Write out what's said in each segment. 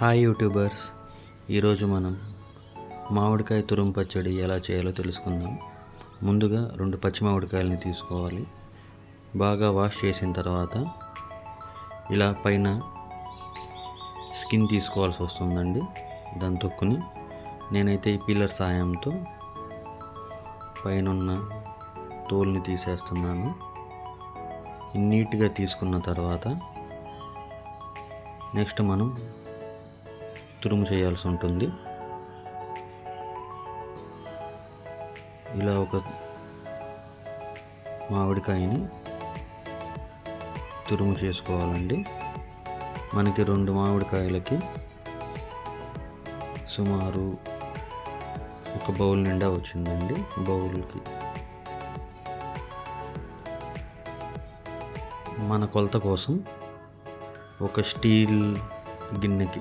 Hi YouTubers. ఈరోజు మనం మామిడికాయ తురుము పచ్చడి ఎలా చేయాలో తెలుసుకుందాం. ముందుగా రెండు పచ్చి మామిడికాయలని తీసుకోవాలి. బాగా వాష్ చేసిన తర్వాత ఇలా పైన స్కిన్ తీసుకోవాల్సి వస్తుందండి. దాని తొక్కుని నేనైతే ఈ పీలర్ సాయంతో పైన తోలుని తీసేస్తున్నాను. నీట్గా తీసుకున్న తర్వాత నెక్స్ట్ మనం తురుము చేయాల్సి ఉంటుంది. ఇలా ఒక మామిడికాయని తురుము చేసుకోవాలండి. మనకి రెండు మామిడికాయలకి సుమారు ఒక బౌల్ నిండా వచ్చిందండి బౌల్కి. మన కొలత కోసం ఒక స్టీల్ గిన్నెకి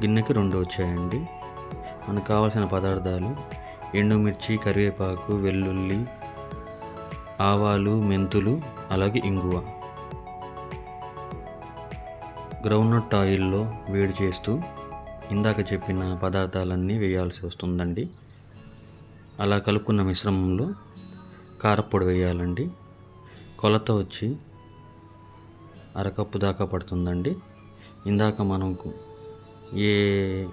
గిన్నెకి రెండు వచ్చాయండి. మనకు కావాల్సిన పదార్థాలు ఎండుమిర్చి కరివేపాకు వెల్లుల్లి ఆవాలు మెంతులు అలాగే ఇంగువ. గ్రౌండ్నట్ ఆయిల్లో వేడి చేస్తూ ఇందాక చెప్పిన పదార్థాలన్నీ వేయాల్సి వస్తుందండి. అలా కలుపుకున్న మిశ్రమంలో కారపొడి వేయాలండి. కొలత వచ్చి అరకప్పు దాకా పడుతుందండి. ఇందాక మనం ఏ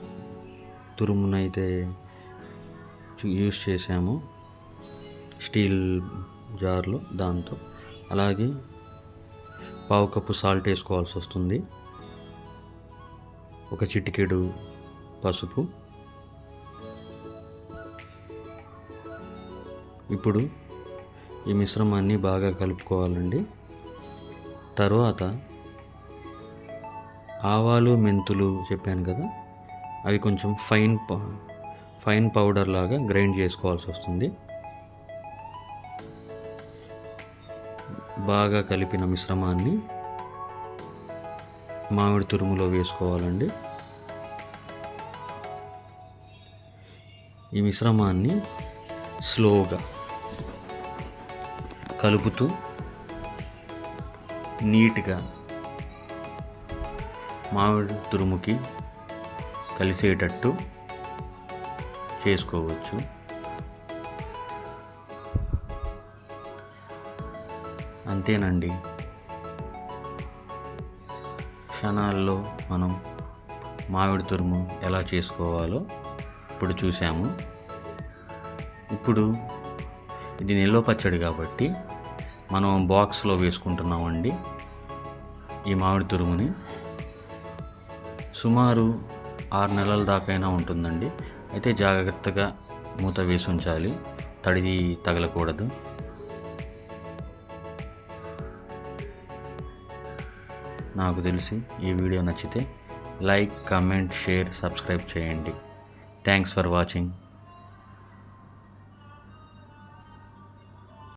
తురుమునైతే యూస్ చేసామో స్టీల్ జార్లో దాంతో. అలాగే పావు కప్పు సాల్ట్ వేసుకోవాల్సి వస్తుంది. ఒక చిటికెడు పసుపు. ఇప్పుడు ఈ మిశ్రమాన్ని బాగా కలుపుకోవాలండి. తర్వాత ఆవాలు మెంతులు చెప్పాను కదా అవి కొంచెం ఫైన్ ఫైన్ పౌడర్ లాగా గ్రైండ్ చేసుకోవాల్సి వస్తుంది. బాగా కలిపిన మిశ్రమాన్ని మామిడి తురుములో వేసుకోవాలండి. ఈ మిశ్రమాన్ని స్లోగా కలుపుతూ నీట్గా మామిడి తురుముకి కలిసేటట్టు చేసుకోవచ్చు. అంతేనండి. క్షణాల్లో మనం మామిడి తురుము ఎలా చేసుకోవాలో ఇప్పుడు చూసాము ఇప్పుడు ఇది నిల్వ పచ్చడి కాబట్టి మనం బాక్స్లో వేసుకుంటున్నామండి ఈ మామిడి తురుముని. సుమారు ఆరు నెలల దాకైనా ఉంటుందండి. అయితే జాగ్రత్తగా మూత వేసి ఉంచాలి. తడి తగలకూడదు. నాకు తెలిసి ఈ వీడియో నచ్చితే లైక్ కమెంట్ షేర్ సబ్స్క్రైబ్ చేయండి. Thanks for watching.